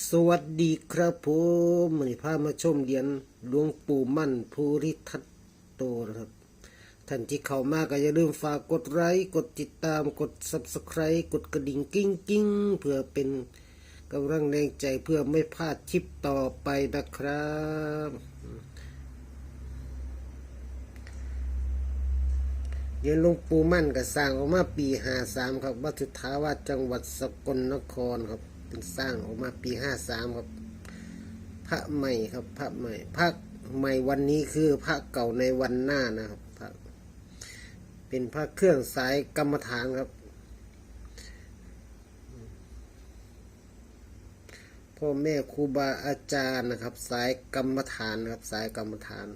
สวัสดีครับผมวันนี้พามาชมเหรียญหลวงปู่มั่นภูริทัตโตนะครับ ท่านที่เข้ามาก็อย่าลืมฝากกดไลค์กดติดตามกด subscribe กดกระดิ่งกิ้งกิ้งเพื่อเป็นกำลังแรงใจเพื่อไม่พลาดคลิปต่อไปนะครับ เหรียญหลวงปู่มั่นก็สร้างออกมาปีห้าสามครับวัดสุทธาวาสจังหวัดสกลนครครับ เป็นสร้างออกมาปีห้าสามครับ พระใหม่ครับ พระใหม่พระใหม่วันนี้คือพระเก่าในวันหน้านะครับพระเป็นพระเครื่องสายกรรมฐานครับ พ่อแม่ครูบาอาจารย์นะครับ สายกรรมฐานนะครับ สายกรรมฐาน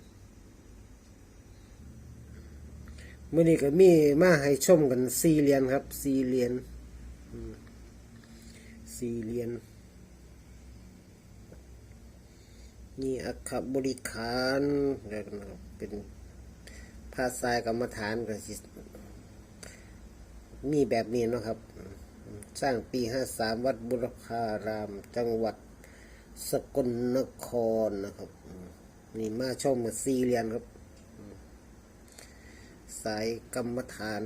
เมื่อนี้ก็มีมาให้ชมกันสี่เหรียญครับสี่เหรียญอืม สี่เหรียญนี่อัคบริขารแล้วก็นะครับเป็นภาษายกรรมฐานก็สิมีแบบนี้นะครับ สร้างปีห้าสามวัดบุรพาราม จังหวัดสกลนครนะครับ นี่มาชมมาสี่เหรียญครับ สายกรรมฐาน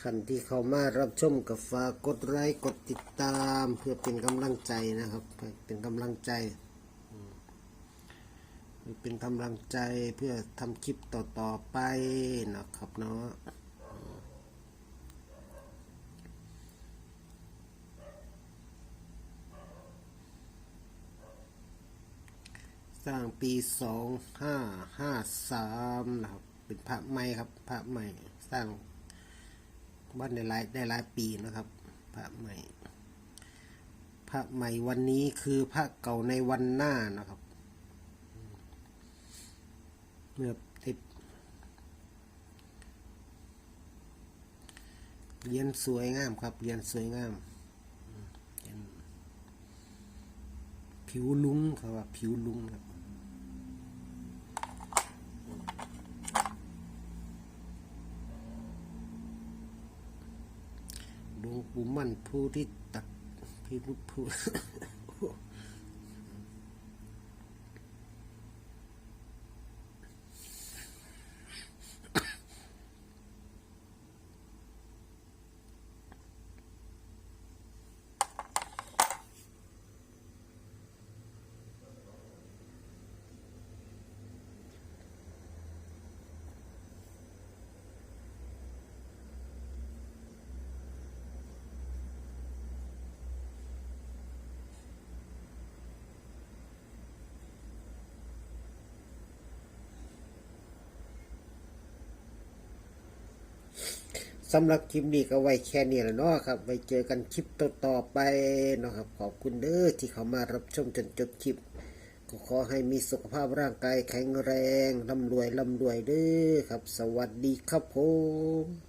ท่านที่เข้ามารับชมกับฝากกดไลค์กดติดตามเพื่อเป็นกำลังใจนะครับ เป็นกำลังใจ เป็นกำลังใจเพื่อทำคลิปต่อๆไปนะครับเนาะสร้างปีสองห้าห้าสามนะครับ เป็นพระใหม่ครับพระใหม่สร้าง บ้านได้หลายได้หลายปีนะครับ พระใหม่ พระใหม่วันนี้คือพระเก่าในวันหน้านะครับ เมื่อติดเรียนสวยงามครับเรียนสวยงามผิวลุงเขาว่าผิวลุงครับ ผู้มั่นผู้ที่ตักพี่พุธผู้ สำหรับคลิปนี้ก็ไว้แค่นี้แหละเนาะครับ ไว้เจอกันคลิปต่อๆไปเนาะครับ ขอบคุณเด้อที่เขามารับชมจนจบคลิป ก็ขอให้มีสุขภาพร่างกายแข็งแรงร่ำรวยร่ำรวยเด้อครับ สวัสดีครับผม